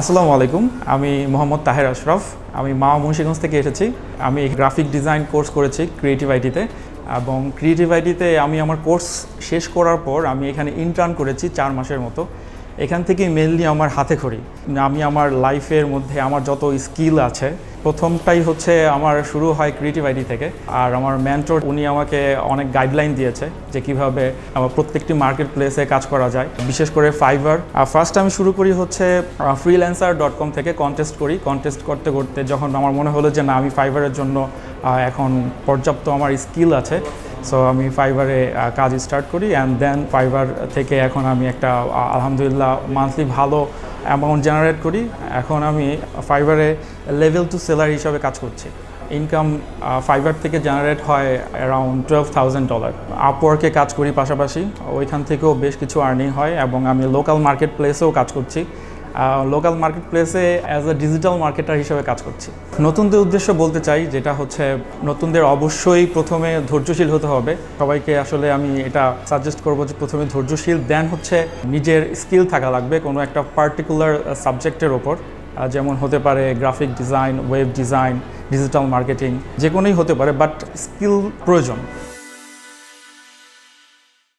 আসসালামু আলাইকুম, আমি মোহাম্মদ তাহের আশরাফ, আমি মা মুন্সিগঞ্জ থেকে এসেছি। আমি গ্রাফিক ডিজাইন কোর্স করেছি ক্রিয়েটিভ আইটিতে এবং ক্রিয়েটিভ আইটিতে আমি আমার কোর্স শেষ করার পর আমি এখানে ইন্টার্ন করেছি চার মাসের মতো। এখান থেকেই মেনলি আমার হাতে খড়ি। আমি আমার লাইফের মধ্যে আমার যত স্কিল আছে প্রথমটাই হচ্ছে আমার শুরু হয় ক্রিয়েটিভ আইডি থেকে। আর আমার ম্যান্টর উনি আমাকে অনেক গাইডলাইন দিয়েছে যে কীভাবে আমার প্রত্যেকটি মার্কেট প্লেসে কাজ করা যায়। বিশেষ করে ফাইবার আর ফার্স্ট আমি শুরু করি হচ্ছে ফ্রিল্যান্সার ডট কম থেকে কন্টেস্ট করি। কন্টেস্ট করতে করতে যখন আমার মনে হলো যে না, আমি ফাইবারের জন্য এখন পর্যাপ্ত আমার স্কিল আছে সো আমি ফাইবারে কাজ স্টার্ট করি। অ্যান্ড দেন ফাইবার থেকে এখন আমি একটা আলহামদুলিল্লাহ মান্থলি ভালো অ্যামাউন্ট জেনারেট করি, এখন আমি ফাইবারে লেভেল টু সেলার হিসাবে কাজ করছি। ইনকাম ফাইবার থেকে জেনারেট হয় অ্যারাউন্ড টুয়েলভ থাউজেন্ড ডলার আপওয়ার্কে কাজ করি পাশাপাশি, ওইখান থেকেও বেশ কিছু আর্নিং হয় এবং আমি লোকাল মার্কেট প্লেসেও কাজ করছি। লোকাল মার্কেট প্লেসে অ্যাজ এ ডিজিটাল মার্কেটার হিসেবে কাজ করছি। নতুনদের উদ্দেশ্য বলতে চাই, যেটা হচ্ছে নতুনদের অবশ্যই প্রথমে ধৈর্যশীল হতে হবে। সবাইকে আসলে আমি এটা সাজেস্ট করব যে প্রথমে ধৈর্যশীল দেন হচ্ছে নিজের স্কিল থাকা লাগবে কোনো একটা পার্টিকুলার সাবজেক্টের ওপর। যেমন হতে পারে graphic design web design digital marketing যে কোনোই হতে পারে বাট স্কিল প্রয়োজন।